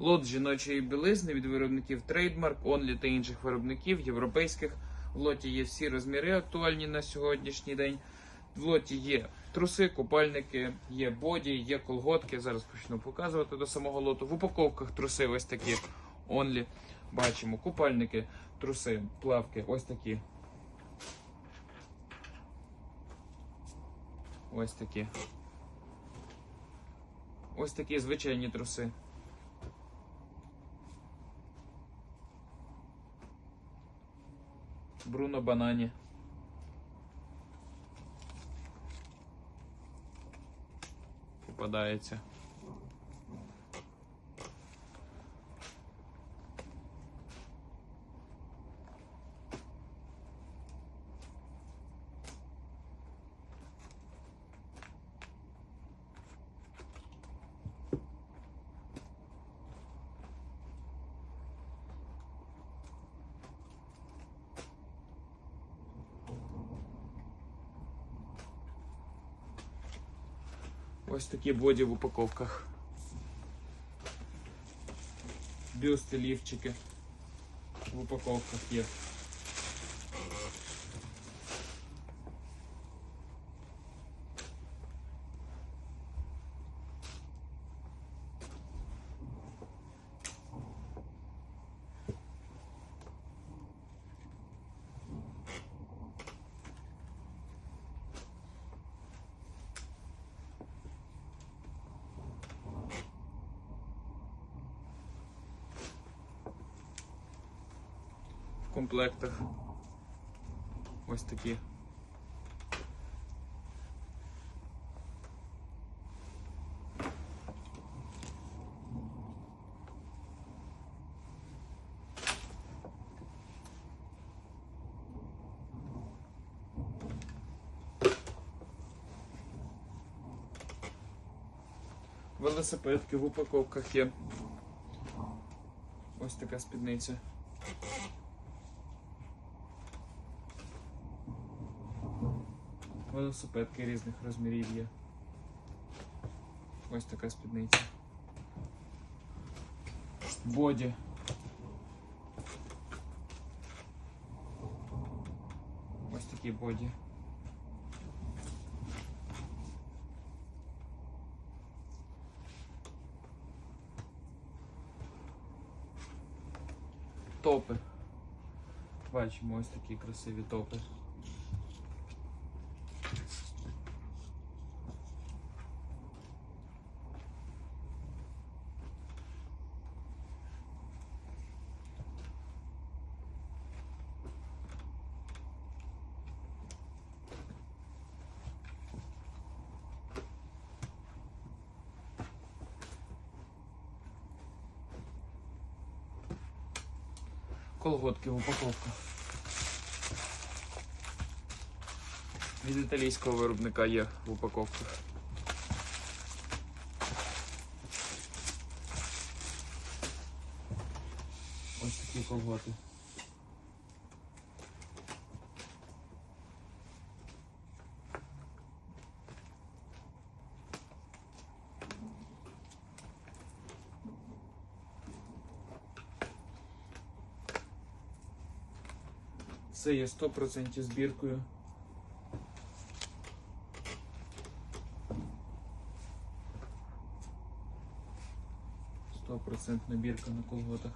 Лот жіночої білизни від виробників Trademark, Only та інших виробників європейських. В лоті є всі розміри актуальні на сьогоднішній день. В лоті є труси, купальники, є боді, є колготки. Зараз почну показувати до самого лоту. В упаковках труси ось такі Only. Бачимо купальники, труси, плавки, ось такі. Ось такі. Ось такі звичайні труси. Бруно Банані. Попадається. Ось такі боді в упаковках. Бюсти, лівчики в упаковках є. Комплектах. Ось такі. Велосипедки в упаковках є. Ось така спідниця. Велосипедки різних розмірів є. Ось така спідниця. Боді. Ось такі боді. Топи. Бачимо ось такі красиві топи. Колготки в упаковках. Від італійського виробника є в упаковках. Ось такі колготи. Це є 100% збіркою. Стопроцентна бірка на колготах.